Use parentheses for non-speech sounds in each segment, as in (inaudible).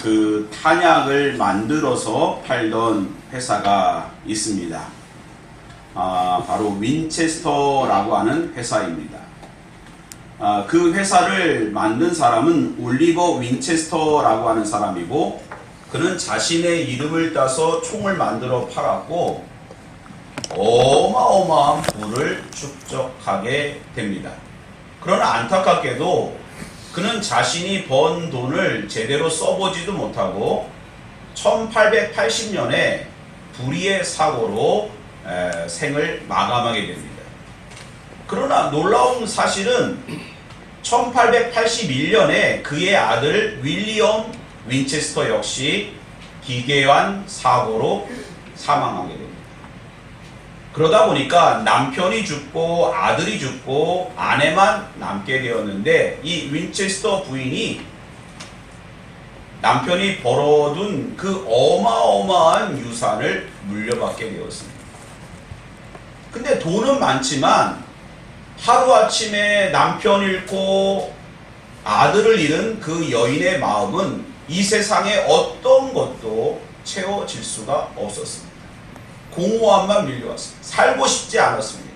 그 탄약을 만들어서 팔던 회사가 있습니다. 아, 바로 윈체스터라고 하는 회사입니다. 아, 그 회사를 만든 사람은 올리버 윈체스터라고 하는 사람이고 그는 자신의 이름을 따서 총을 만들어 팔았고 어마어마한 부를 축적하게 됩니다. 그러나 안타깝게도 그는 자신이 번 돈을 제대로 써보지도 못하고 1880년에 불의의 사고로 에, 생을 마감하게 됩니다. 그러나 놀라운 사실은 1881년에 그의 아들 윌리엄 윈체스터 역시 기괴한 사고로 사망하게 됩니다. 그러다 보니까 남편이 죽고 아들이 죽고 아내만 남게 되었는데 이 윈체스터 부인이 남편이 벌어둔 그 어마어마한 유산을 물려받게 되었습니다. 근데 돈은 많지만 하루아침에 남편 잃고 아들을 잃은 그 여인의 마음은 이 세상에 어떤 것도 채워질 수가 없었습니다. 공허함만 밀려왔습니다. 살고 싶지 않았습니다.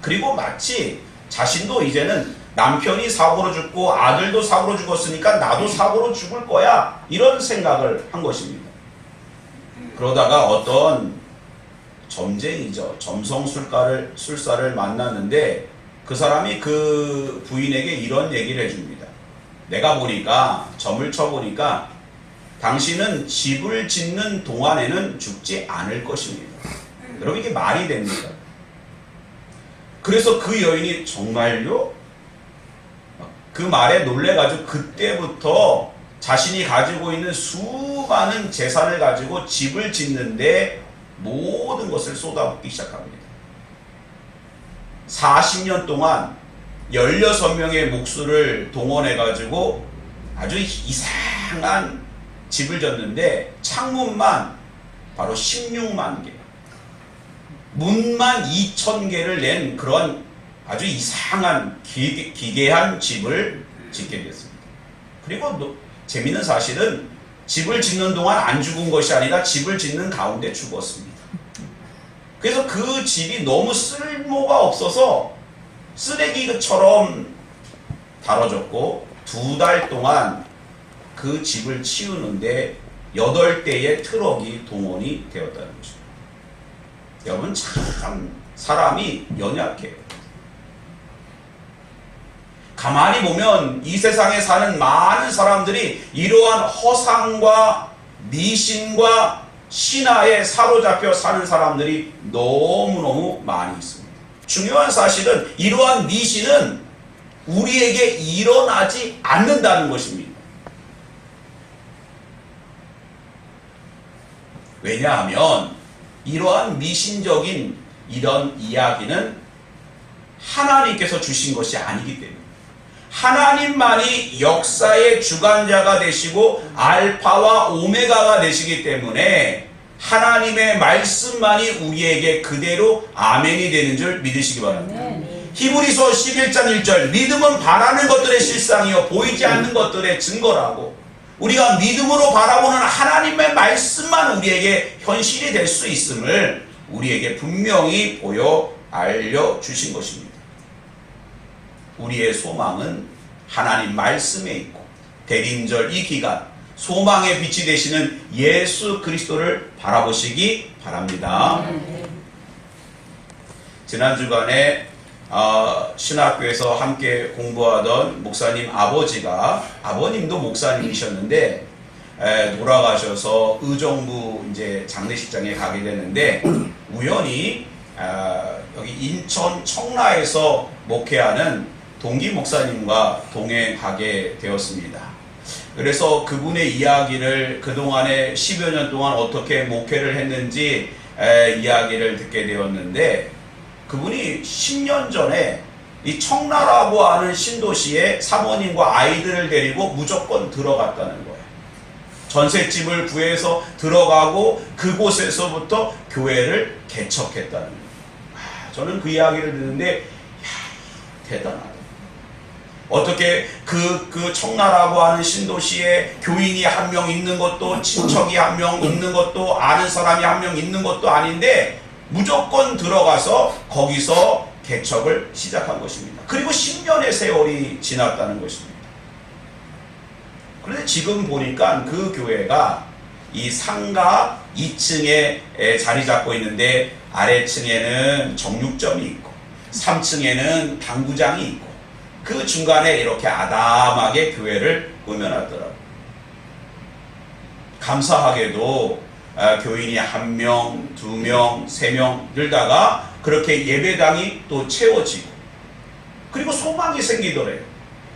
그리고 마치 자신도 이제는 남편이 사고로 죽고 아들도 사고로 죽었으니까 나도 사고로 죽을 거야. 이런 생각을 한 것입니다. 그러다가 어떤 점쟁이죠. 점성술가를, 술사를 만났는데 그 사람이 그 부인에게 이런 얘기를 해줍니다. 내가 보니까, 점을 쳐보니까 당신은 집을 짓는 동안에는 죽지 않을 것입니다. 여러분 이게 말이 됩니까? 그래서 그 여인이 정말요? 그 말에 놀래가지고 그때부터 자신이 가지고 있는 수많은 재산을 가지고 집을 짓는데 모든 것을 쏟아붓기 시작합니다. 40년 동안 16명의 목수를 동원해가지고 아주 이상한 집을 졌는데 창문만 바로 16만 개, 문만 2천 개를 낸 그런 아주 이상한 기괴, 기괴한 집을 짓게 됐습니다. 그리고 또 재미있는 사실은 집을 짓는 동안 안 죽은 것이 아니라 집을 짓는 가운데 죽었습니다. 그래서 그 집이 너무 쓸모가 없어서 쓰레기처럼 다뤄졌고 두 달 동안 그 집을 치우는데 여덟 대의 트럭이 동원이 되었다는 거죠. 여러분 참 사람이 연약해요. 가만히 보면 이 세상에 사는 많은 사람들이 이러한 허상과 미신과 신화에 사로잡혀 사는 사람들이 너무너무 많이 있습니다. 중요한 사실은 이러한 미신은 우리에게 일어나지 않는다는 것입니다. 왜냐하면 이러한 미신적인 이런 이야기는 하나님께서 주신 것이 아니기 때문에 하나님만이 역사의 주관자가 되시고 알파와 오메가가 되시기 때문에 하나님의 말씀만이 우리에게 그대로 아멘이 되는 줄 믿으시기 바랍니다. 히브리서 11장 1절 믿음은 바라는 것들의 실상이요 보이지 않는 것들의 증거라고 우리가 믿음으로 바라보는 하나님의 말씀만 우리에게 현실이 될 수 있음을 우리에게 분명히 보여 알려 주신 것입니다. 우리의 소망은 하나님 말씀에 있고 대림절 이 기간 소망의 빛이 되시는 예수 그리스도를 바라보시기 바랍니다. 지난 주간에 어, 신학교에서 함께 공부하던 목사님 아버지가 아버님도 목사님이셨는데 에, 돌아가셔서 의정부 이제 장례식장에 가게 되는데 우연히 아, 여기 인천 청라에서 목회하는 동기 목사님과 동행하게 되었습니다. 그래서 그분의 이야기를 그동안에 10여 년 동안 어떻게 목회를 했는지 에, 이야기를 듣게 되었는데 그분이 10년 전에 이 청라라고 하는 신도시에 사모님과 아이들을 데리고 무조건 들어갔다는 거예요. 전셋집을 구해서 들어가고 그곳에서부터 교회를 개척했다는 거예요. 아, 저는 그 이야기를 듣는데 야, 대단하다. 어떻게 그, 그 청나라고 하는 신도시에 교인이 한 명 있는 것도 친척이 한 명 있는 것도 아는 사람이 한 명 있는 것도 아닌데 무조건 들어가서 거기서 개척을 시작한 것입니다. 그리고 10년의 세월이 지났다는 것입니다. 그런데 지금 보니까 그 교회가 이 상가 2층에 자리 잡고 있는데 아래층에는 정육점이 있고 3층에는 당구장이 있고 그 중간에 이렇게 아담하게 교회를 꾸며놨더라고요. 감사하게도 아, 교인이 한 명, 두 명, 세 명 늘다가 그렇게 예배당이 또 채워지고 그리고 소망이 생기더래요.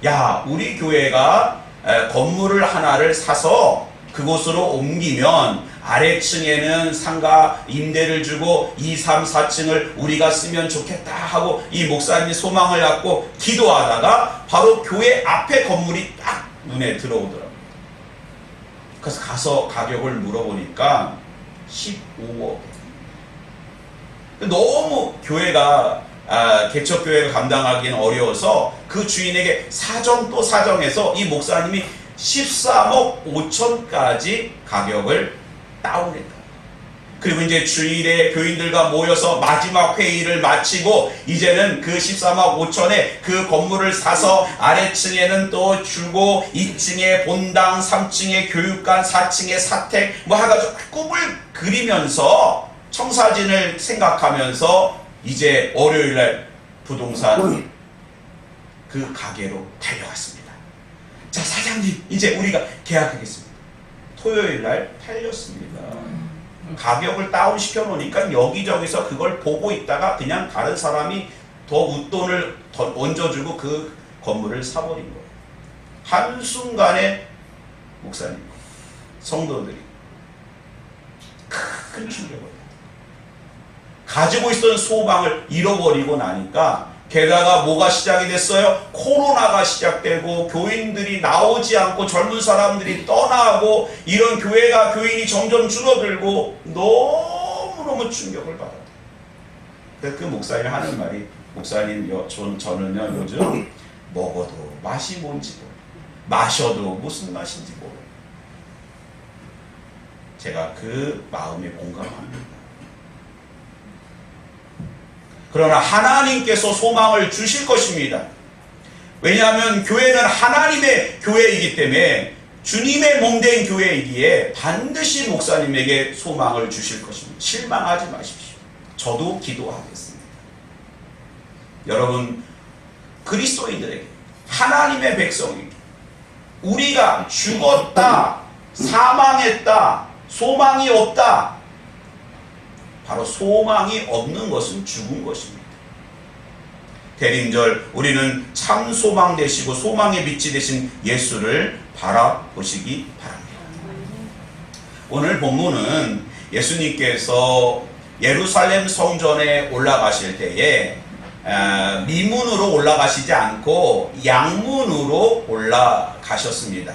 야, 우리 교회가 에, 건물을 하나를 사서 그곳으로 옮기면 아래층에는 상가 임대를 주고 2, 3, 4층을 우리가 쓰면 좋겠다 하고 이 목사님이 소망을 갖고 기도하다가 바로 교회 앞에 건물이 딱 눈에 들어오더라고요. 그래서 가서 가격을 물어보니까 15억. 너무 교회가 아, 개척 교회가 감당하기는 어려워서 그 주인에게 사정 또 사정해서 이 목사님이 13억 5천까지 가격을 다운했다. 그리고 이제 주일에 교인들과 모여서 마지막 회의를 마치고 이제는 그 13억 5천에 그 건물을 사서 아래층에는 또 주고 2층에 본당, 3층에 교육관, 4층에 사택 뭐 해가지고 꿈을 그리면서 청사진을 생각하면서 이제 월요일날 부동산 그 가게로 달려갔습니다. 자 사장님 이제 우리가 계약하겠습니다. 토요일날 팔렸습니다. 가격을 다운 시켜 놓으니까 여기저기서 그걸 보고 있다가 그냥 다른 사람이 더 웃돈을 더 얹어주고 그 건물을 사버린 거예요. 한순간에 목사님, 성도들이 큰 충격을. 가지고 있던 소망을 잃어버리고 나니까 게다가 뭐가 시작이 됐어요? 코로나가 시작되고 교인들이 나오지 않고 젊은 사람들이 떠나고 이런 교회가 교인이 점점 줄어들고 너무너무 충격을 받았다. 그래서 그 목사님 하는 말이 목사님 요, 전, 저는요 요즘 먹어도 맛이 뭔지 모르 마셔도 무슨 맛인지 모르 제가 그 마음에 공감합니다. 그러나 하나님께서 소망을 주실 것입니다. 왜냐하면 교회는 하나님의 교회이기 때문에 주님의 몸된 교회이기에 반드시 목사님에게 소망을 주실 것입니다. 실망하지 마십시오. 저도 기도하겠습니다. 여러분, 그리스도인들에게 하나님의 백성에게 우리가 죽었다, 사망했다, 소망이 없다, 바로 소망이 없는 것은 죽은 것입니다. 대림절 우리는 참 소망 되시고 소망의 빛이 되신 예수를 바라보시기 바랍니다. 오늘 본문은 예수님께서 예루살렘 성전에 올라가실 때에 아, 미문으로 올라가시지 않고 양문으로 올라가셨습니다.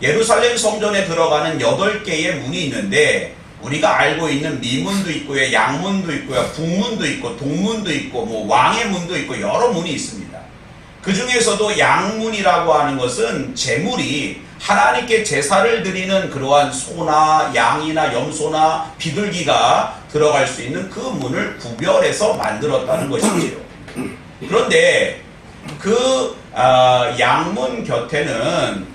예루살렘 성전에 들어가는 여덟 개의 문이 있는데 우리가 알고 있는 미문도 있고요, 양문도 있고요, 북문도 있고, 동문도 있고, 뭐 왕의 문도 있고 여러 문이 있습니다. 그 중에서도 양문이라고 하는 것은 제물이 하나님께 제사를 드리는 그러한 소나 양이나 염소나 비둘기가 들어갈 수 있는 그 문을 구별해서 만들었다는 것이지요. 그런데 그 아, 양문 곁에는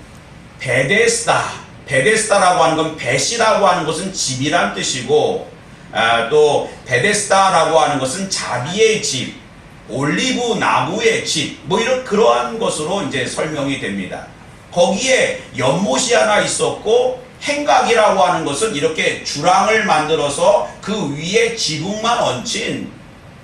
베데스다 베데스다라고 하는 건 벳이라고 하는 것은 집이란 뜻이고 아, 또 베데스다라고 하는 것은 자비의 집, 올리브 나무의 집, 뭐 이런 그러한 것으로 이제 설명이 됩니다. 거기에 연못이 하나 있었고 행각이라고 하는 것은 이렇게 주랑을 만들어서 그 위에 지붕만 얹힌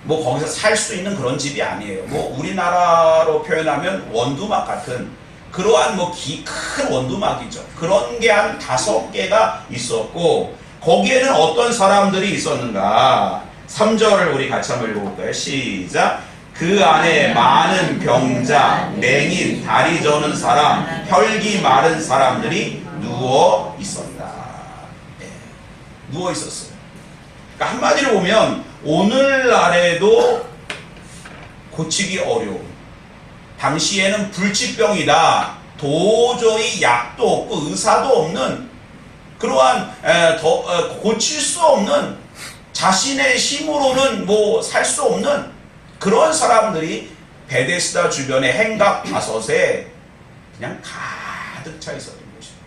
뭐 거기서 살 수 있는 그런 집이 아니에요. 뭐 우리나라로 표현하면 원두막 같은 그러한 뭐큰 원두막이죠. 그런 게 한 다섯 개가 있었고 거기에는 어떤 사람들이 있었는가? 3절을 우리 같이 한번 읽어볼까요? 시작. 그 안에 많은 병자, 맹인, 다리 저는 사람, 혈기 마른 사람들이 누워 있었다. 네. 누워 있었어요. 그러니까 한마디로 보면 오늘날에도 고치기 어려운 당시에는 불치병이다. 도저히 약도 없고 의사도 없는 그러한 에, 더, 어, 고칠 수 없는 자신의 힘으로는 뭐 살 수 없는 그런 사람들이 베데스다 주변의 행각 다섯에 그냥 가득 차 있었던 것입니다.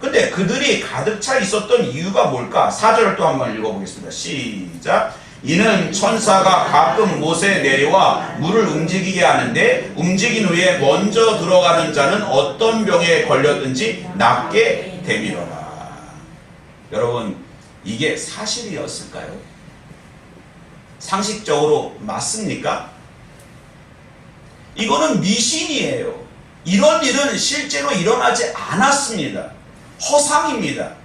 근데 그들이 가득 차 있었던 이유가 뭘까? 4절을 또 한번 읽어보겠습니다. 시작. 이는 천사가 가끔 못에 내려와 물을 움직이게 하는데 움직인 후에 먼저 들어가는 자는 어떤 병에 걸렸든지 낫게 되밀어라. 여러분, 이게 사실이었을까요? 상식적으로 맞습니까? 이거는 미신이에요. 이런 일은 실제로 일어나지 않았습니다. 허상입니다.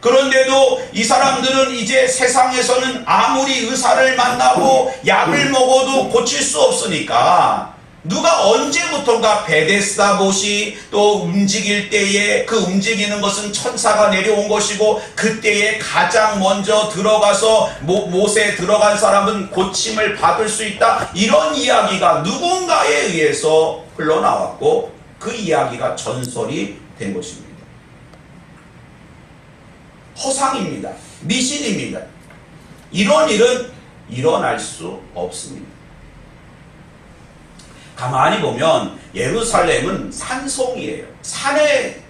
그런데도 이 사람들은 이제 세상에서는 아무리 의사를 만나고 약을 먹어도 고칠 수 없으니까 누가 언제부턴가 베데스다 못이 또 움직일 때에 그 움직이는 것은 천사가 내려온 것이고 그때에 가장 먼저 들어가서 모, 못에 들어간 사람은 고침을 받을 수 있다 이런 이야기가 누군가에 의해서 흘러나왔고 그 이야기가 전설이 된 것입니다. 허상입니다. 미신입니다. 이런 일은 일어날 수 없습니다. 가만히 보면 예루살렘은 산성이에요. 산에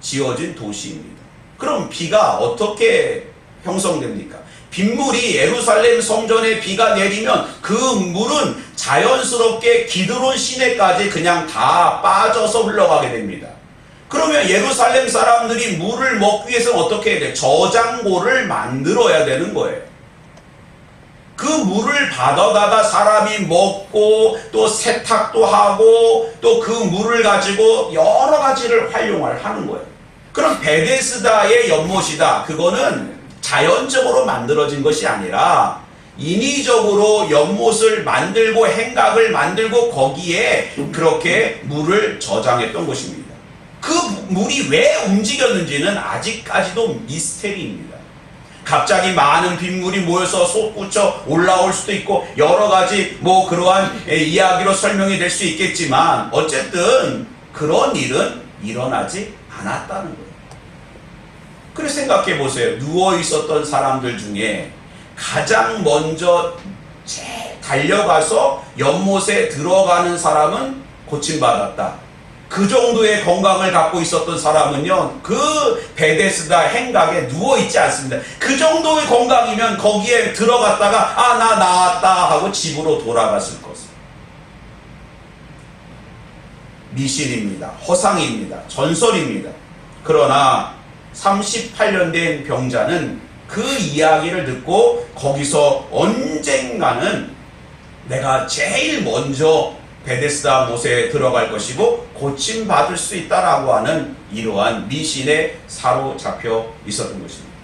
지어진 도시입니다. 그럼 비가 어떻게 형성됩니까? 빗물이 예루살렘 성전에 비가 내리면 그 물은 자연스럽게 기드론 시내까지 그냥 다 빠져서 흘러가게 됩니다. 그러면 예루살렘 사람들이 물을 먹기 위해서는 어떻게 해야 돼? 저장고를 만들어야 되는 거예요. 그 물을 받아다가 사람이 먹고 또 세탁도 하고 또 그 물을 가지고 여러 가지를 활용을 하는 거예요. 그럼 베데스다의 연못이다. 그거는 자연적으로 만들어진 것이 아니라 인위적으로 연못을 만들고 행각을 만들고 거기에 그렇게 물을 저장했던 것입니다. 그 물이 왜 움직였는지는 아직까지도 미스테리입니다. 갑자기 많은 빗물이 모여서 솟구쳐 올라올 수도 있고 여러 가지 뭐 그러한 에, 이야기로 설명이 될 수 있겠지만 어쨌든 그런 일은 일어나지 않았다는 거예요. 그래 생각해 보세요. 누워 있었던 사람들 중에 가장 먼저 제 달려가서 연못에 들어가는 사람은 고침받았다. 그 정도의 건강을 갖고 있었던 사람은요, 그 베데스다 행각에 누워 있지 않습니다. 그 정도의 건강이면 거기에 들어갔다가, 아, 나 나았다 하고 집으로 돌아갔을 것입니다. 미신입니다. 허상입니다. 전설입니다. 그러나 38년 된 병자는 그 이야기를 듣고 거기서 언젠가는 내가 제일 먼저 베데스다 못에 들어갈 것이고 고침 받을 수 있다라고 하는 이러한 미신에 사로잡혀 있었던 것입니다.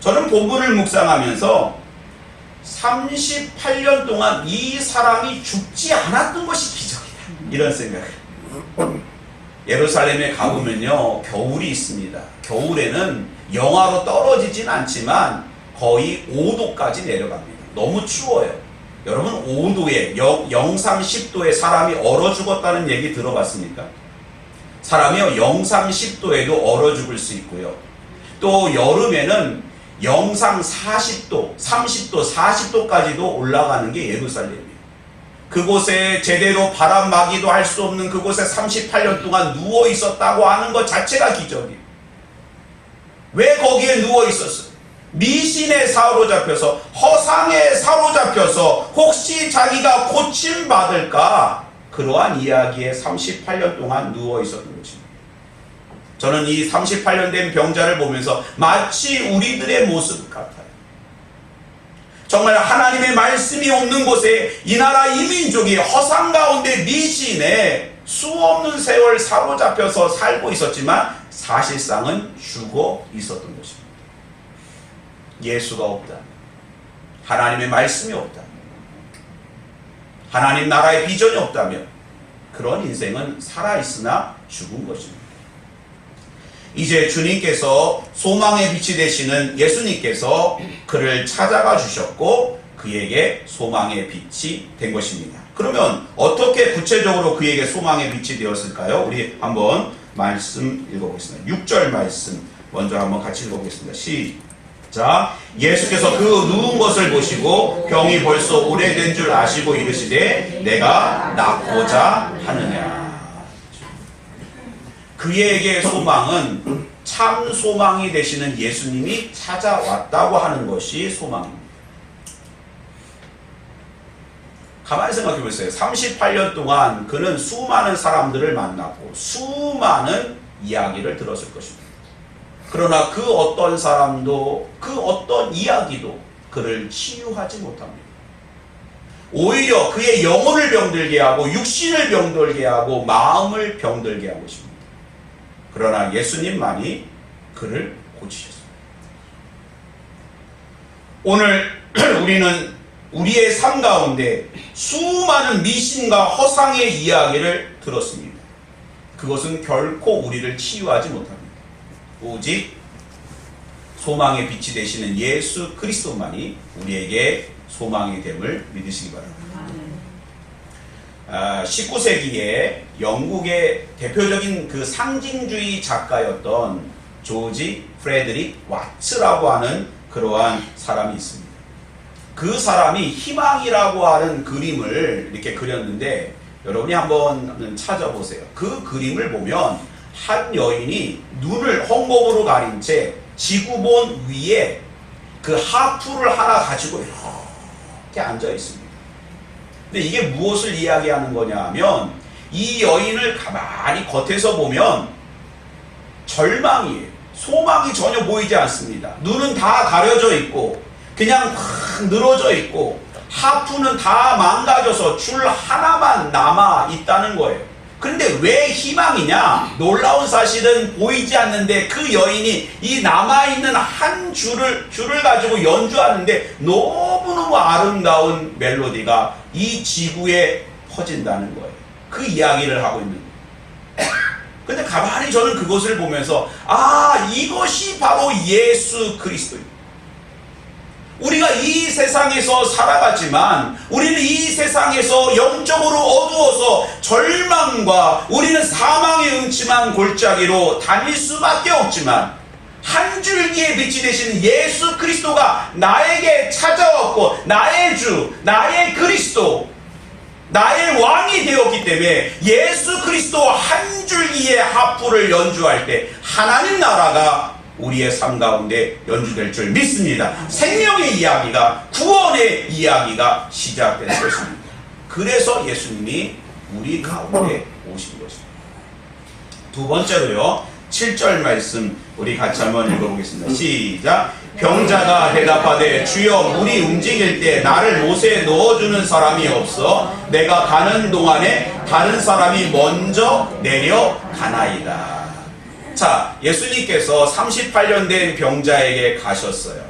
저는 본문을 묵상하면서 38년 동안 이 사람이 죽지 않았던 것이 기적이다. 이런 생각을. 예루살렘에 가보면요, 겨울이 있습니다. 겨울에는 영하로 떨어지진 않지만 거의 5도까지 내려갑니다. 너무 추워요. 여러분 5도에 영, 영상 10도에 사람이 얼어 죽었다는 얘기 들어봤습니까? 사람이 영상 10도에도 얼어 죽을 수 있고요. 또 여름에는 영상 40도, 30도, 40도까지도 올라가는 게 예루살렘이에요. 그곳에 제대로 바람 막이도 할 수 없는 그곳에 38년 동안 누워 있었다고 하는 것 자체가 기적이에요. 왜 거기에 누워 있었어요? 미신에 사로잡혀서 허상에 사로잡혀서 혹시 자기가 고침 받을까 그러한 이야기에 38년 동안 누워 있었던 것입니다. 저는 이 38년 된 병자를 보면서 마치 우리들의 모습 같아요. 정말 하나님의 말씀이 없는 곳에 이 나라 이민족이 허상 가운데 미신에 수없는 세월 사로잡혀서 살고 있었지만 사실상은 죽어 있었던 것입니다. 예수가 없다. 하나님의 말씀이 없다. 하나님 나라의 비전이 없다면 그런 인생은 살아있으나 죽은 것입니다. 이제 주님께서 소망의 빛이 되시는 예수님께서 그를 찾아가 주셨고 그에게 소망의 빛이 된 것입니다. 그러면 어떻게 구체적으로 그에게 소망의 빛이 되었을까요? 우리 한번 말씀 읽어보겠습니다. 6절 말씀 먼저 한번 같이 읽어보겠습니다. 시작. 예수께서 그 누운 것을 보시고 병이 벌써 오래된 줄 아시고 이르시되 내가 낫고자 하느냐. 그에게 소망은 참 소망이 되시는 예수님이 찾아왔다고 하는 것이 소망입니다. 가만히 생각해 보세요. 38년 동안 그는 수많은 사람들을 만났고 수많은 이야기를 들었을 것입니다. 그러나 그 어떤 사람도 그 어떤 이야기도 그를 치유하지 못합니다. 오히려 그의 영혼을 병들게 하고 육신을 병들게 하고 마음을 병들게 하고 있습니다. 그러나 예수님만이 그를 고치셨습니다. 오늘 (clears throat) 우리는 우리의 삶 가운데 수많은 미신과 허상의 이야기를 들었습니다. 그것은 결코 우리를 치유하지 못합니다. 오직 소망의 빛이 되시는 예수 그리스도만이 우리에게 소망이 됨을 믿으시기 바랍니다. 아, 19세기에 영국의 대표적인 그 상징주의 작가였던 조지 프레드릭 왓츠라고 하는 그러한 사람이 있습니다. 그 사람이 희망이라고 하는 그림을 이렇게 그렸는데 여러분이 한번 찾아보세요. 그 그림을 보면 한 여인이 눈을 헝겊으로 가린 채 지구본 위에 그 하프를 하나 가지고 이렇게 앉아 있습니다. 근데 이게 무엇을 이야기하는 거냐 하면 이 여인을 가만히 겉에서 보면 절망이에요. 소망이 전혀 보이지 않습니다. 눈은 다 가려져 있고 그냥 확 늘어져 있고 하프는 다 망가져서 줄 하나만 남아 있다는 거예요. 그런데 왜 희망이냐? 놀라운 사실은 보이지 않는데 그 여인이 이 남아있는 한 줄을, 줄을 가지고 연주하는데 너무너무 아름다운 멜로디가 이 지구에 퍼진다는 거예요. 그 이야기를 하고 있는 거예요. 근데 가만히 저는 그것을 보면서 아, 이것이 바로 예수 그리스도입니다. 우리가 이 세상에서 살아가지만 우리는 이 세상에서 영적으로 어두워서 절망과 우리는 사망의 음침한 골짜기로 다닐 수밖에 없지만 한 줄기의 빛이 되시는 예수 그리스도가 나에게 찾아왔고 나의 주, 나의 그리스도, 나의 왕이 되었기 때문에 예수 그리스도 한 줄기의 하프를 연주할 때 하나님 나라가 우리의 삶 가운데 연주될 줄 믿습니다. 생명의 이야기가 구원의 이야기가 시작될 것입니다. 그래서 예수님이 우리 가운데 오신 것입니다. 두 번째로요. 7절 말씀 우리 같이 한번 읽어보겠습니다. 시작. 병자가 대답하되 주여 물이 움직일 때 나를 못에 넣어주는 사람이 없어 내가 가는 동안에 다른 사람이 먼저 내려가나이다. 자, 예수님께서 38년 된 병자에게 가셨어요.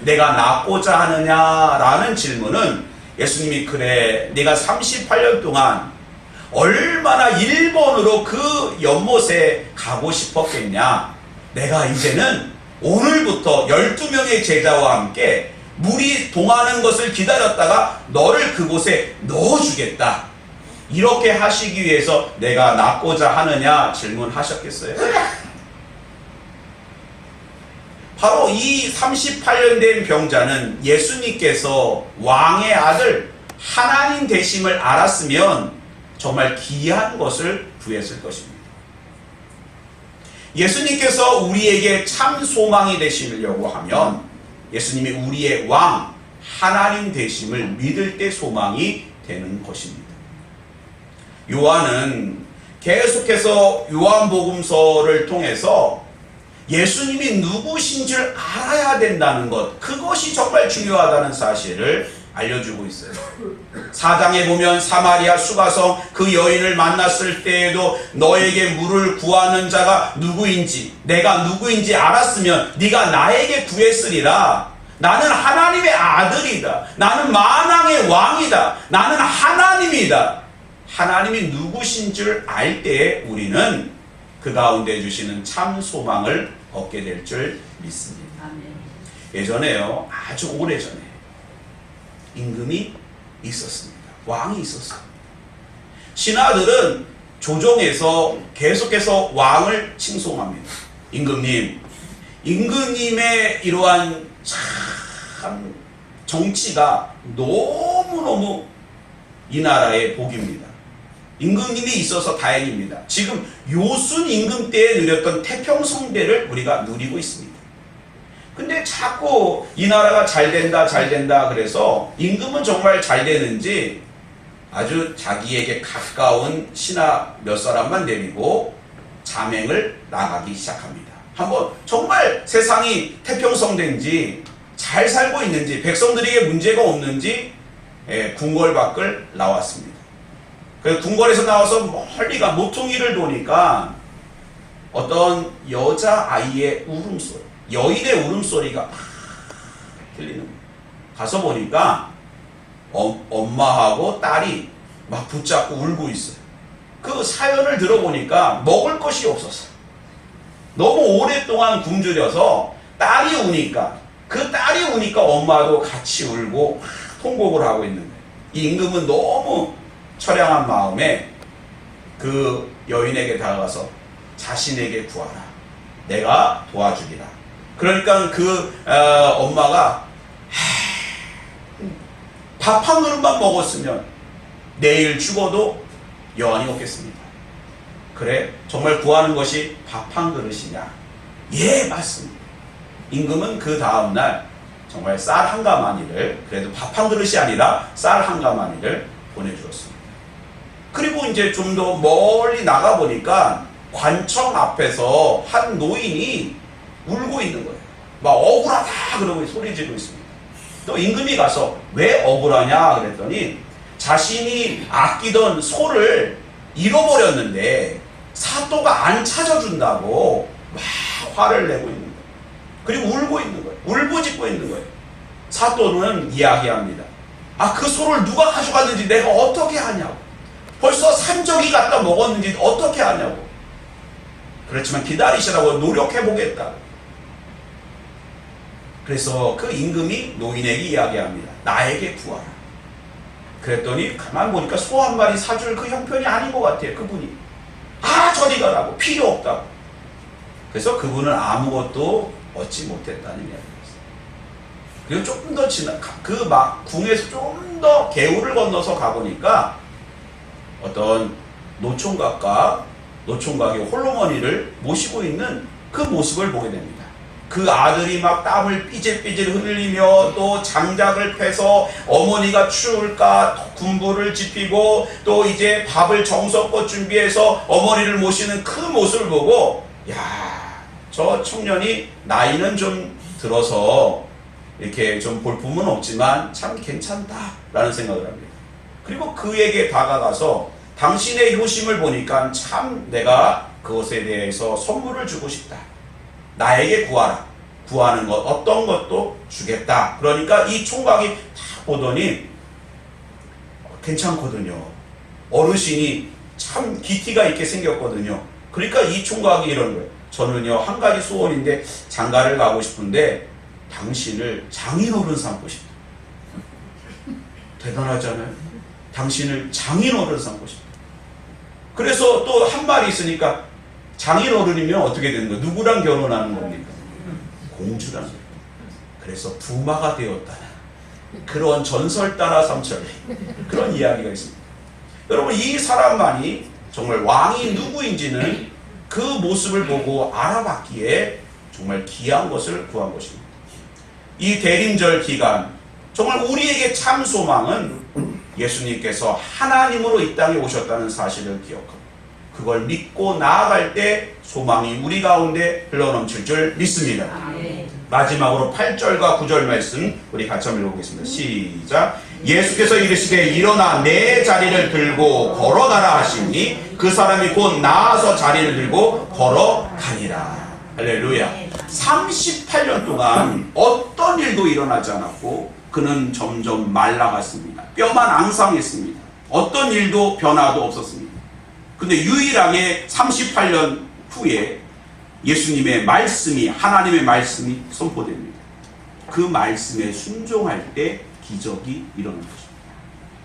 내가 낫고자 하느냐라는 질문은 예수님이 그래, 네가 38년 동안 얼마나 일본으로 그 연못에 가고 싶었겠냐. 내가 이제는 오늘부터 12명의 제자와 함께 물이 동하는 것을 기다렸다가 너를 그곳에 넣어주겠다. 이렇게 하시기 위해서 내가 낫고자 하느냐 질문하셨겠어요? 바로 이 38년 된 병자는 예수님께서 왕의 아들 하나님 되심을 알았으면 정말 귀한 것을 구했을 것입니다. 예수님께서 우리에게 참 소망이 되시려고 하면 예수님이 우리의 왕 하나님 되심을 믿을 때 소망이 되는 것입니다. 요한은 계속해서 요한복음서를 통해서 예수님이 누구신 줄 알아야 된다는 것, 그것이 정말 중요하다는 사실을 알려주고 있어요. 사장에 보면 사마리아 수가성 그 여인을 만났을 때에도 너에게 물을 구하는 자가 누구인지 내가 누구인지 알았으면 네가 나에게 구했으리라. 나는 하나님의 아들이다. 나는 만왕의 왕이다. 나는 하나님이다. 하나님이 누구신 줄 알 때에 우리는 그 가운데 주시는 참 소망을 얻게 될 줄 믿습니다. 예전에요, 아주 오래전에 임금이 있었습니다. 왕이 있었어요. 신하들은 조정에서 계속해서 왕을 칭송합니다. 임금님, 임금님의 이러한 참 정치가 너무너무 이 나라의 복입니다. 임금님이 있어서 다행입니다. 지금 요순 임금 때에 누렸던 태평성대를 우리가 누리고 있습니다. 근데 자꾸 이 나라가 잘 된다, 잘 된다 그래서 임금은 정말 잘 되는지 아주 자기에게 가까운 신하 몇 사람만 내리고 자맹을 나가기 시작합니다. 한번 정말 세상이 태평성된지 잘 살고 있는지 백성들에게 문제가 없는지 예, 궁궐 밖을 나왔습니다. 그 궁궐에서 나와서 멀리가 모퉁이를 도니까 어떤 여자 아이의 울음소리, 여인의 울음소리가 막 들리는 거예요. 가서 보니까 어, 엄마하고 딸이 막 붙잡고 울고 있어요. 그 사연을 들어보니까 먹을 것이 없었어요. 너무 오랫동안 굶주려서 딸이 우니까 그 딸이 우니까 엄마도 같이 울고 막 통곡을 하고 있는 거예요. 이 임금은 너무 처량한 마음에 그 여인에게 다가가서 자신에게 구하라. 내가 도와주리라. 그러니까 그 어, 엄마가 밥 한 그릇만 먹었으면 내일 죽어도 여한이 없겠습니다. 그래 정말 구하는 것이 밥 한 그릇이냐? 예 맞습니다. 임금은 그 다음날 정말 쌀 한 가마니를 그래도 밥 한 그릇이 아니라 쌀 한 가마니를 보내주었습니다. 그리고 이제 좀 더 멀리 나가 보니까 관청 앞에서 한 노인이 울고 있는 거예요. 막 억울하다 그러고 소리 지르고 있습니다. 또 임금이 가서 왜 억울하냐 그랬더니 자신이 아끼던 소를 잃어버렸는데 사또가 안 찾아준다고 막 화를 내고 있는 거예요. 그리고 울고 있는 거예요. 울부짖고 있는 거예요. 사또는 이야기합니다. 아, 그 소를 누가 가져갔는지 내가 어떻게 하냐고. 벌써 산적이 갖다 먹었는지 어떻게 하냐고. 그렇지만 기다리시라고 노력해 보겠다. 그래서 그 임금이 노인에게 이야기합니다. 나에게 구하라. 그랬더니 가만 보니까 소 한 마리 사줄 그 형편이 아닌 것 같아요. 그분이. 아 저리 가라고 필요 없다고. 그래서 그분은 아무것도 얻지 못했다는 이야기였어요. 그리고 조금 더 지나 그 막 궁에서 좀 더 개울을 건너서 가보니까 어떤 노총각과 노총각의 홀로머니를 모시고 있는 그 모습을 보게 됩니다. 그 아들이 막 땀을 삐질삐질 흘리며 또 장작을 패서 어머니가 추울까 군부를 지피고 또 이제 밥을 정성껏 준비해서 어머니를 모시는 그 모습을 보고 야, 저 청년이 나이는 좀 들어서 이렇게 좀 볼품은 없지만 참 괜찮다라는 생각을 합니다. 그리고 그에게 다가가서 당신의 효심을 보니까 참 내가 그것에 대해서 선물을 주고 싶다. 나에게 구하라. 구하는 것 어떤 것도 주겠다. 그러니까 이 총각이 딱 보더니 괜찮거든요. 어르신이 참 기티가 있게 생겼거든요. 그러니까 이 총각이 이런 거예요. 저는요 한 가지 소원인데 장가를 가고 싶은데 당신을 장인어른 삼고 싶다. 대단하잖아요. 당신을 장인어른 삼고 싶다. 그래서 또 한 말이 있으니까 장인어른이면 어떻게 되는 거예요? 누구랑 결혼하는 겁니까? 공주랑. 그래서 부마가 되었다는 그런 전설 따라 삼철 그런 이야기가 있습니다. 여러분 이 사람만이 정말 왕이 누구인지는 그 모습을 보고 알아봤기에 정말 귀한 것을 구한 것입니다. 이 대림절 기간 정말 우리에게 참 소망은 예수님께서 하나님으로 이 땅에 오셨다는 사실을 기억합니다. 그걸 믿고 나아갈 때 소망이 우리 가운데 흘러넘칠 줄 믿습니다. 마지막으로 8절과 9절 말씀 우리 같이 한번 읽어보겠습니다. 시작. 예수께서 이르시되 일어나 내 자리를 들고 걸어가라 하시니 그 사람이 곧 나아서 자리를 들고 걸어가니라. 할렐루야. 38년 동안 어떤 일도 일어나지 않았고 그는 점점 말라갔습니다. 뼈만 앙상했습니다. 어떤 일도 변화도 없었습니다. 근데 유일하게 38년 후에 예수님의 말씀이 하나님의 말씀이 선포됩니다. 그 말씀에 순종할 때 기적이 일어난 것입니다.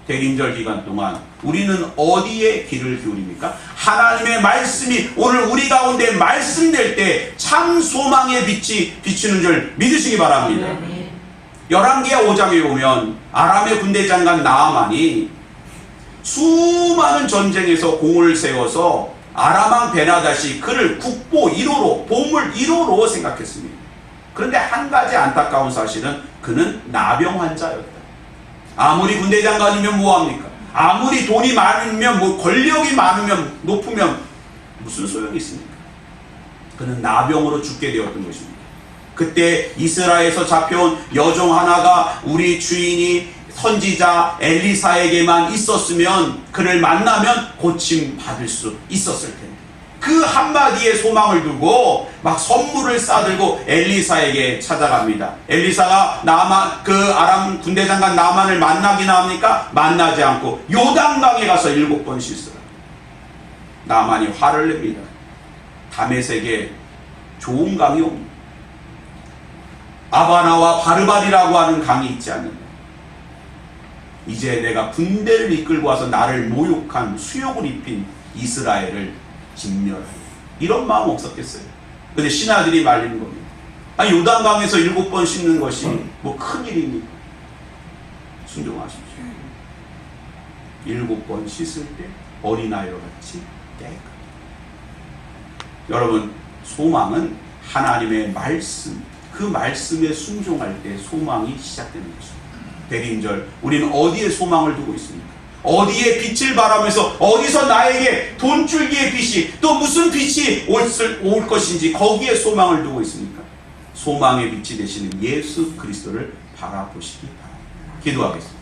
대림절 기간 동안 우리는 어디에 귀를 기울입니까? 하나님의 말씀이 오늘 우리 가운데 말씀될 때 참 소망의 빛이 비추는 줄 믿으시기 바랍니다. 네. 열왕기야 5장에 보면 아람의 군대 장관 나아만이 수많은 전쟁에서 공을 세워서 아람왕 베나다시 그를 국보 1호로 보물 1호로 생각했습니다. 그런데 한 가지 안타까운 사실은 그는 나병 환자였다. 아무리 군대 장관이면 뭐합니까? 아무리 돈이 많으면 뭐 권력이 많으면 높으면 무슨 소용이 있습니까? 그는 나병으로 죽게 되었던 것입니다. 그때 이스라엘에서 잡혀온 여종 하나가 우리 주인이 선지자 엘리사에게만 있었으면 그를 만나면 고침 받을 수 있었을 텐데 그 한마디에 소망을 두고 막 선물을 싸들고 엘리사에게 찾아갑니다. 엘리사가 나만 그 아람 군대 장관 나만을 만나기나 합니까? 만나지 않고 요단강에 가서 일곱 번 씻으라. 나만이 화를 냅니다. 다메섹에 좋은 강이 옵니다. 아바나와 바르바리라고 하는 강이 있지 않는다. 이제 내가 군대를 이끌고 와서 나를 모욕한 수욕을 입힌 이스라엘을 진멸하리. 이런 마음 없었겠어요. 근데 신하들이 말리는 겁니다. 아니 요단강에서 일곱 번 씻는 것이 뭐 큰일입니까? 순종하십시오. 일곱 번 씻을 때 어린아이와 같이 깨끗. 여러분 소망은 하나님의 말씀 그 말씀에 순종할 때 소망이 시작되는 것입니다. 대림절 우리는 어디에 소망을 두고 있습니까? 어디에 빛을 바라면서 어디서 나에게 돈줄기의 빛이 또 무슨 빛이 올, 올 것인지 거기에 소망을 두고 있습니까? 소망의 빛이 되시는 예수 그리스도를 바라보시기 바랍니다. 기도하겠습니다.